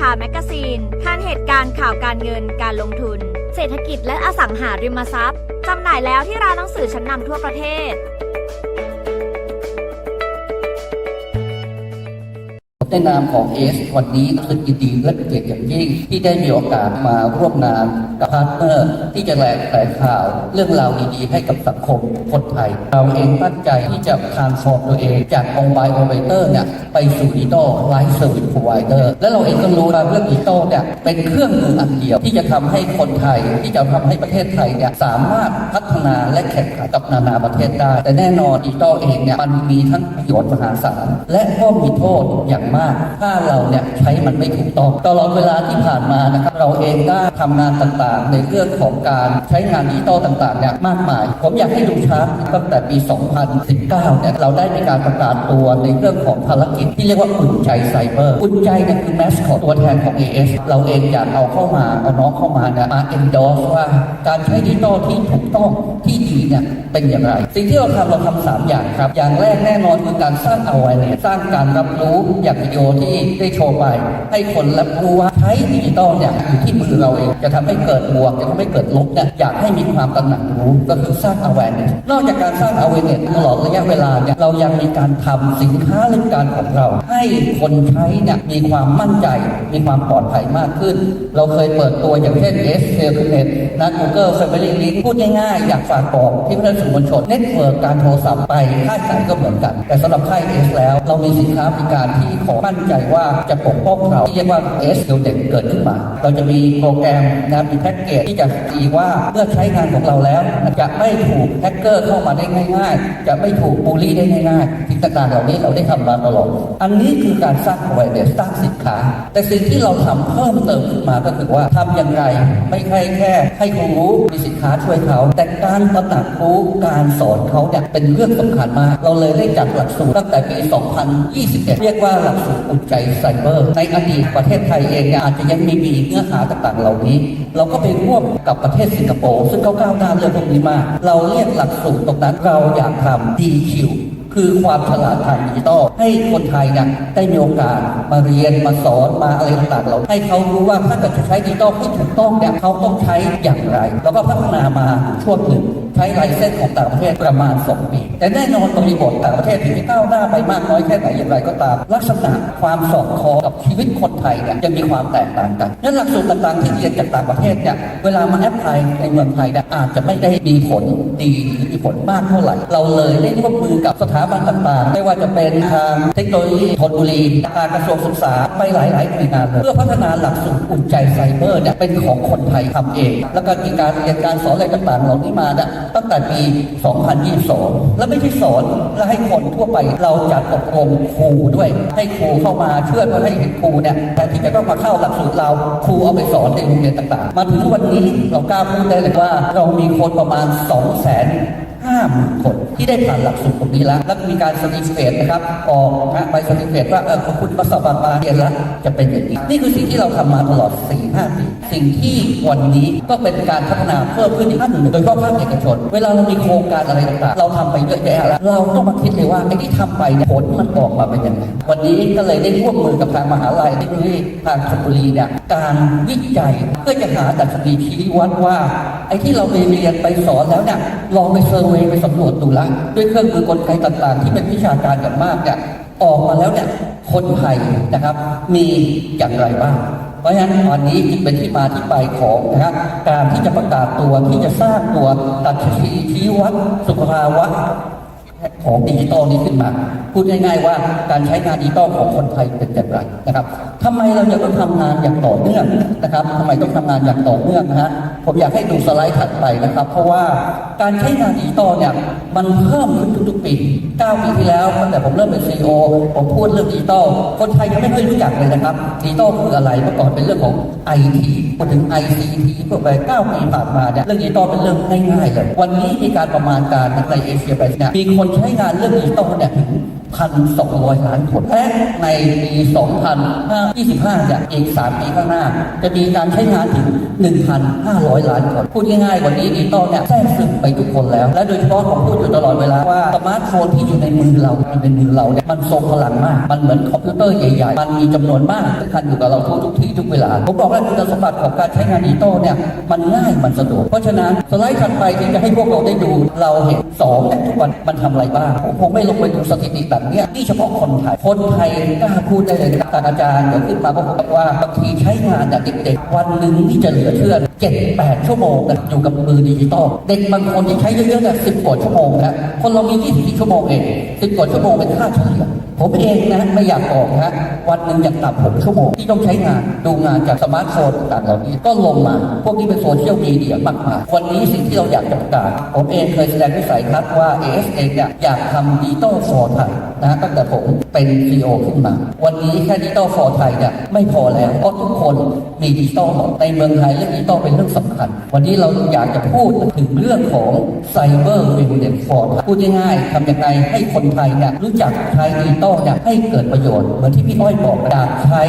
ทาแมกกาซีนทันเหตุการณ์ข่าวการเงินการลงทุน เศรษฐกิจและอสังหาริมทรัพย์จำหน่ายแล้วที่ร้านหนังสือชั้นนำทั่วประเทศ ในนามของเอสวันนี้รู้สึกยินดีและเป็นเกียรติอย่างยิ่ง ที่ได้มีโอกาสมาร่วมงานกับพาร์ทเนอร์ที่จะแหลกแถลงข่าว เรื่องราวดีๆให้กับสังคมคนไทย เราเองตั้งใจที่จะทานฟอร์มตัวเองจากองค์บายโอเปเตอร์เนี่ยไปสู่ดิจิตอลไลฟ์เซอร์วิสพรอไวเดอร์และเราเองก็รู้ว่าเรื่องดิจิตอลเนี่ยเป็นเครื่องมืออันเดียวที่จะทำให้คนไทยที่จะทำให้ประเทศไทยเนี่ยสามารถพัฒนาและแข่งขันกับนานาประเทศได้ แต่แน่นอนดิจิตอลเองเนี่ยมันมีทั้งประโยชน์มหาศาลและก็มีโทษอย่างมากถ้าเราเนี่ยใช้มันไม่ถูกต้องตลอดเวลาที่ผ่านมานะครับเราเองได้ทำงานต่างๆ ในเรื่องของการใช้งานดิจิตอลต่างๆเนี่ยมากมาย ผมอยากให้ดูชาร์ตตั้งแต่ปี 2019 เนี่ยเราได้มีการประกาศตัวในเรื่องของภารกิจที่เรียกว่าอุ่นใจไซเบอร์อุ่นใจเนี่ยคือแมสคอตตัวแทนของ AS เราเองอยากเอาเข้ามาเอาน้องเข้ามาเนี่ยมา endorse ว่าการใช้ดิจิตอลที่ถูกต้องที่ดีเนี่ยเป็นอย่างไร สิ่งที่เราทำเราทำสามอย่างครับ อย่างแรกแน่นอนคือการสร้าง awareness สร้างการรับรู้อย่างวิดีโอที่ได้โชว์ไป ให้คนรับรู้ว่าใช้ดิจิตอลเนี่ยอยู่ที่มือเราเองจะทำให้เกิดบวกจะทำให้เกิดลบเนี่ยอยากให้มีความตระหนักรู้ก็คือสร้าง awareness นอกจากการสร้าง awareness ตลอดระยะเวลาเนี่ยเรายังมีการทำสินค้าหรือการของเรา ให้คนใช้เนี่ยมีความมั่นใจ มีความปลอดภัยมากขึ้น เราเคยเปิดตัวอย่างเช่น S s a l e n e t นะ Google Family Link พูดง่ายๆอยากฝากบอกที่เพื่อนสื่อมวลชนเน็ตเวิร์กการโทรศัพท์ไปค่ายไหนก็เหมือนกัน แต่สำหรับค่าย S แล้ว เรามีสินค้าบริการที่ขอมั่นใจว่าจะปกป้องเราที่เรียกว่า S เด็กเกิดขึ้นมา เราจะมีโปรแกรมนะมีแพ็กเกจที่จะดีว่าเมื่อใช้งานของเราแล้วจะไม่ถูกแฮกเกอร์เข้ามาได้ง่าย ๆ จะไม่ถูกบูลลี่ได้ง่ายๆสิ่งต่างๆเหล่านี้เราได้ทำมาตลอดอันนี้คือการสร้าง awareness สร้างสินค้า แต่สิ่งที่เราทำเพิ่มเติมขึ้นมาก็คือว่าทำอย่างไรไม่ใช่แค่ ให้เขารู้มีสินค้าช่วยเขา แต่การตระหนักรู้การสอนเขาเนี่ยเป็นเรื่องสำคัญมาก เราเลยได้จัดหลักสูตรตั้งแต่ปี 2021 เรียกว่าหลักสูตรอุ่นใจไซเบอร์ ในอดีตประเทศไทยเองเนี่ยอาจจะยังไม่มีเนื้อหาต่างๆ เหล่านี้ เราก็ไปร่วมกับประเทศสิงคโปร์ซึ่งเขาก้าวหน้าเรื่องพวกนี้มาก เราเรียกหลักสูตรตรงนั้นเราอยากทำ DQ คือความฉลาดทางดิจิตอลให้คนไทยเนี่ยได้มีโอกาสมาเรียนมาสอนมาอะไรต่างๆเราให้เขารู้ว่าถ้าเกิดจะใช้ดิจิตอลที่ถูกต้องเนี่ยเขาต้องใช้อย่างไร แล้วก็พัฒนามาช่วงหนึ่ง ใช้ลเซนส์ของต่างประเทศประมาณ 2 ปี แต่แน่นอนบริบทต่างประเทศถึงจะก้าวหน้าไปมากน้อยแค่ไหนอย่างไรก็ตาม ลักษณะความสอดคล้องกับชีวิตคนไทยเนี่ยยังมีความแตกต่างกันนั้นหลักสูตรต่างๆที่เรียนจากต่างประเทศเนี่ยเวลามาแอพพลายในเมืองไทยเนี่ยอาจจะไม่ได้มีผลดีหรือมีผลมากเท่าไหร่ เราเลยได้ร่วมมือกับสถาบันต่างๆ ไม่ว่าจะเป็นทางเทคโนโลยีธนบุรีทางกระทรวงศึกษาไปหลายๆหน่วยงานเลยเพื่อพัฒนาหลักสูตรอุ่นใจไซเบอร์เนี่ยเป็นของคนไทยทำเอง แล้วก็มีการเรียนการสอนอะไรต่างๆเหล่านี้มาเนี่ยตั้งแต่ปี 2022 แล้วไม่ใช่สอนและให้คนทั่วไปเราจัดอบรมครูด้วย ให้ครูเข้ามาช่อเพื่อให้เห็นครูเนี่ยแต่ที่จะต้องมาเข้าหลักสูตรเราครูเอาไปสอนในโรงเรียนต่างๆ มาถึงวันนี้เรากล้าพูดได้เลยว่า เรามีคนประมาณ 2 0 0 0 0 0ห้าหมื่นคนที่ได้ผ่านหลักสูตรตรงนี้แล้ว แล้วมีการสติเฟตนะครับออกนะใบสติเฟตว่าเออของคุณประสบการณ์มาเรียนแล้วจะเป็นอย่างนี้นี่คือสิ่งที่เราทำมาตลอด 4 5 ปีสิ่งที่วันนี้ก็เป็นการพัฒนาเพิ่มขึ้นอีกขั้นหนึ่งโดยเฉพาะภาคเอกชน เวลาเรามีโครงการอะไรต่างๆ เราทำไปเยอะแยะแล้วเราต้องมาคิดเลยว่าไอ้ที่ทำไปเนี่ยผลมันออกมาเป็นยังไงวันนี้ก็เลยได้ร่วมมือกับทางมหาลัยเทคโนโลยีทางชลบุรีเนี่ยการวิจัยเพื่อจะหาดัชนีชี้วัดว่าไอ้ที่เราไปเรียนไปสอนแล้วเนี่ยลองไปเซอร์เวยไปสำรวจดูละด้วยเครื่องมือกลไกต่างๆ ที่เป็นวิชาการกันมากเนี่ยออกมาแล้วเนี่ยคนไทยนะครับ มีอย่างไรบ้างเพราะฉะนั้นตอนนี้จึงเป็นที่มาที่ไปของนะครับการที่จะประกาศตัวที่จะสร้างตัวดัชนีชี้วัดสุขภาวะ ของดิจิตอลนี้ขึ้นมา พูดง่ายๆว่าการใช้งานดิจิตอลของคนไทยเป็นอย่างไรนะครับทำไมเราจะต้องทำงานอย่างต่อเนื่องนะครับทำไมต้องทำงานอย่างต่อเนื่องนะฮะผมอยากให้ดูสไลด์ถัดไปนะครับ เพราะว่าการใช้งานดิจิตอลเนี่ยมันเพิ่มขึ้นทุกๆปี9ปีที่แล้วตั้งแต่ผมเริ่มเป็นซีอผมพูดเรื่องดิจิตอลคนไทยยังไม่เคยรู้จักเลยนะครับดิจิตอลคืออะไรเมื่อก่อนเป็นเรื่องของไอทีพูดถึง ICT พวกไป9ปีผ่านมาเนี่ยเรื่องดิจิตอลเป็นเรื่องง่ายๆเลยวันนี้มีการประมาณการในเอเชียแปซิฟิกมีคนใช้งานเรื่องดิจิตอลเนี่ยถึง 1,200 ล้านคน และในปี 2025เนี่ยอีก 3 ปีข้างหน้า จะมีการใช้งานถึง 1,500 ล้านคน พูดง่ายๆวันนี้ดิจิตอลเนี่ยแทรกซึมไปทุกคนแล้ว และโดยเฉพาะผมพูดอยู่ตลอดเวลาว่าสมาร์ทโฟนที่อยู่ในมือเราอยู่ในมือเราเนี่ยมันทรงพลังมาก มันเหมือนคอมพิวเตอร์ใหญ่ๆ มันมีจำนวนมากสำคัญอยู่กับเราทุกทุกที่ทุกเวลา ผมบอกแล้วคุณสมบัติของการใช้งานดิจิตอลเนี่ยมันง่ายมันสะดวก เพราะฉะนั้นสไลด์ถัดไปที่จะให้พวกเราได้ดูเราเห็นสองทุกวันมันทำอะไรบ้างผมคงไม่ลงไปดูสถิติแบบแบบนี้ที่เฉพาะคนไทย คนไทยกล้าพูดได้เลยครับอาจารย์เดี๋ยวขึ้นมาก็บอกว่าบางทีใช้งานเนี่เด็กๆ วันหนึ่งที่จะเหลือเชื่อเจ็ดแปดชั่วโมงนะอยู่กับมือดิจิตอลเด็กบางคนที่ใช้เยอะๆเนี่ยสิบกว่าชั่วโมงนะคนเรามียี่สิบชั่วโมงเองสิบกว่าชั่วโมงเป็นค่าเฉลี่ย ผมเองนะไม่อยากบอกนะฮะวันหนึ่งอยากตับผมชั่วโมงที่ต้องใช้งานดูงานจากสมาร์ทโฟนต่างเหล่านี้ก็ลงมา พวกนี้เป็นโซเชียลมีเดียมากมายวันนี้สิ่งที่เราอยากจะประกาศผมเองเคยแสดงวิสัยทัศน์ว่า AS เองเนี่ยอยากทำดิจิตอลฟอร์ไทยนะฮะตั้งแต่ผมเป็นซีโอขึ้นมา วันนี้แค่ดิจิตอลฟอร์ไทยเนี่ยไม่พอแล้วเพราะทุกคนมีดิจิตอลหมดในเมืองไทยเรื่องดิจิตอลเป็นเรื่องสำคัญ วันนี้เราอยากจะพูดถึงเรื่องของไซเบอร์วิวเดนฟอร์พูดง่ายๆทำยังไงให้คนไทยเนี่ยรู้จักใช้ดิจิตอลเนี่ยให้เกิดประโยชน์เหมือนที่พี่อ้อยบอกอยากใช้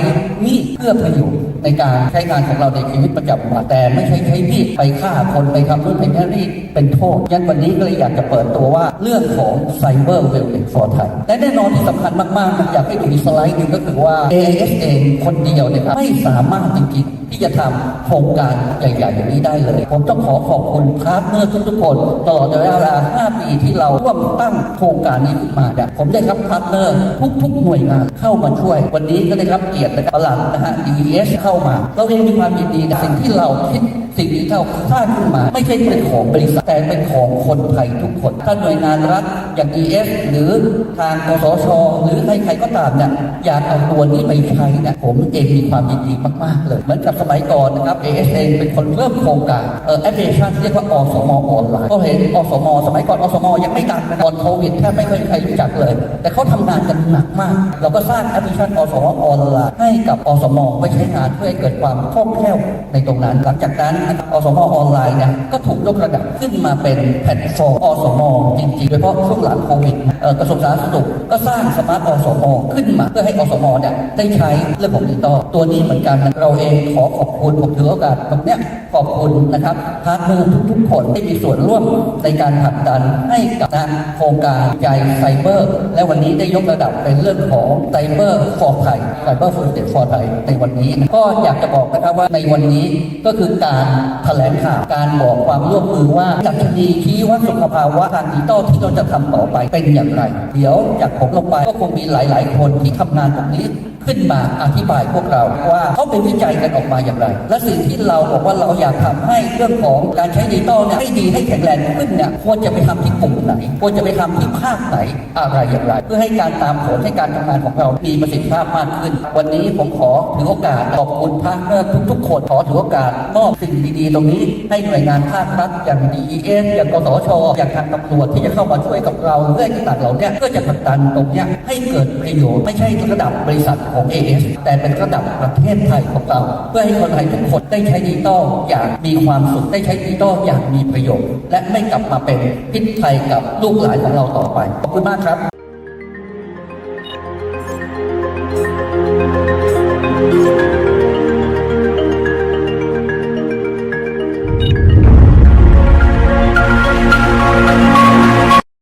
มีดเพื่อประโยชน์ ในการใช้งานของเราในชีวิตประจำวันแต่ไม่ใช่ใช้มีดไปฆ่าคนไปทำนู่นทำนี่เป็นโทษยันวันนี้ก็เลยอยากจะเปิดตัวว่าเรื่องของไซเบอร์เวลเนสฟอร์ไทยและแน่นอนที่สำคัญมากๆอยากให้ดูสไลด์หนึ่งก็คือว่า AIS เองคนเดียวเนี่ยไม่สามารถจริงๆ ที่จะทำโครงการใหญ่ๆอย่างนี้ได้เลย ผมต้องขอขอบคุณพาร์ทเนอร์ทุกๆคนตลอดระยะเวลา 5 ปีที่เราร่วมตั้งโครงการนี้ขึ้นมาเนี่ยผมได้รับพาร์ทเนอร์ทุกๆหน่วยงานเข้ามาช่วย วันนี้ก็ได้รับเกียรติจากประหลัดนะฮะ DES เข้ามา เราเองมีความยินดีนะสิ่งที่เราคิดสิ่งที่เราสร้างขึ้นมาไม่ใช่เป็นของบริษัทแต่เป็นของคนไทยทุกคน ถ้าหน่วยงานรัฐอย่าง ES หรือทางกสชหรือใครๆก็ตามเนี่ยอยากเอาตัวนี้ไปใช้เนี่ยผมเองมีความยินดีมากๆเลยเหมือนกับสมัยก่อนนะครับ AS เองเป็นคนเริ่มโครงการเอ่อแอปพลิเคชันที่เรียกว่าอสมออนไลน์ก็เห็นอสม สมัยก่อนอสม ยังไม่ดังก่อนโควิดแทบไม่เคยใครรู้จักเลย แต่เขาทำงานกันหนักมาก เราก็สร้างแอปพลิเคชันอสมออนไลน์ให้กับอสมไว้ใช้งานเพื่อให้เกิดความคล่องแคล่วในตรงนั้น หลังจากนั้นนะครับอสมออนไลน์เนี่ยก็ถูกยกระดับขึ้นมาเป็นแพลตฟอร์มอสม จริงๆโดยเฉพาะช่วงหลังโควิด กระทรวงสาธารณสุขก็สร้างสมาร์ทอสมขึ้นมาเพื่อให้อสมเนี่ยได้ใช้เรื่องของดิจิตอลตัวนี้เหมือนกันเราเองขอขอบคุณผมถือโอกาสตรงเนี้ยขอบคุณนะครับพาร์ทเนอร์ทุกๆคนที่มีส่วนร่วมในการผลักดันให้กับโครงการใหญ่ไซเบอร์ และวันนี้ได้ยกระดับเป็นเรื่องของไซเบอร์ฟอร์ไทยไซเบอร์ฟูเดตฟอร์ไทยในวันนี้ ก็อยากจะบอกนะครับว่าในวันนี้ก็คือการแถลงข่าวการบอกความร่วมมือว่าดัชนีชี้วัดสุขภาวะทางดิจิตอลที่เราจะทำต่อไปเป็นอย่างไร เดี๋ยวจากผมลงไปก็คงมีหลาย ๆ คนที่ทำงานตรงนี้ขึ้นมาอธิบายพวกเราว่าเขาไปวิจัยกันออกมาอย่างไร และสิ่งที่เราบอกว่าเราอยากทำให้เรื่องของการใช้ดิจิตอลเนี่ยให้ดีให้แข็งแรงขึ้นเนี่ยควรจะไปทำที่กลุ่มไหน ควรจะไปทำที่ภาคไหนอะไรอย่างไร เพื่อให้การตามผลให้การทำงานของเรามีประสิทธิภาพมากขึ้น วันนี้ผมขอถือโอกาสขอบคุณพาร์ทเนอร์ทุกๆคนขอถือโอกาสมอบสิ่งดีๆ ตรงนี้ ให้หน่วยงานภาครัฐอย่าง DES อย่างกสชอย่างทางตำรวจที่จะเข้ามาช่วยกับเราเพื่อให้ต่างๆเรานี่ยเพื่อจะผลักดันตรงนี้ให้เกิดประโยชน์ไม่ใช่ระดับบริษัทของ AS แต่เป็นระดับประเทศไทยของเรา เพื่อให้คนไทยทุกคนได้ใช้ดิจิตอลอย่างมีความสุขได้ใช้ดิจิตอลอย่างมีประโยชน์ และไม่กลับมาเป็นพิษภัยกับลูกหลานของเราต่อไปขอบคุณมากครับ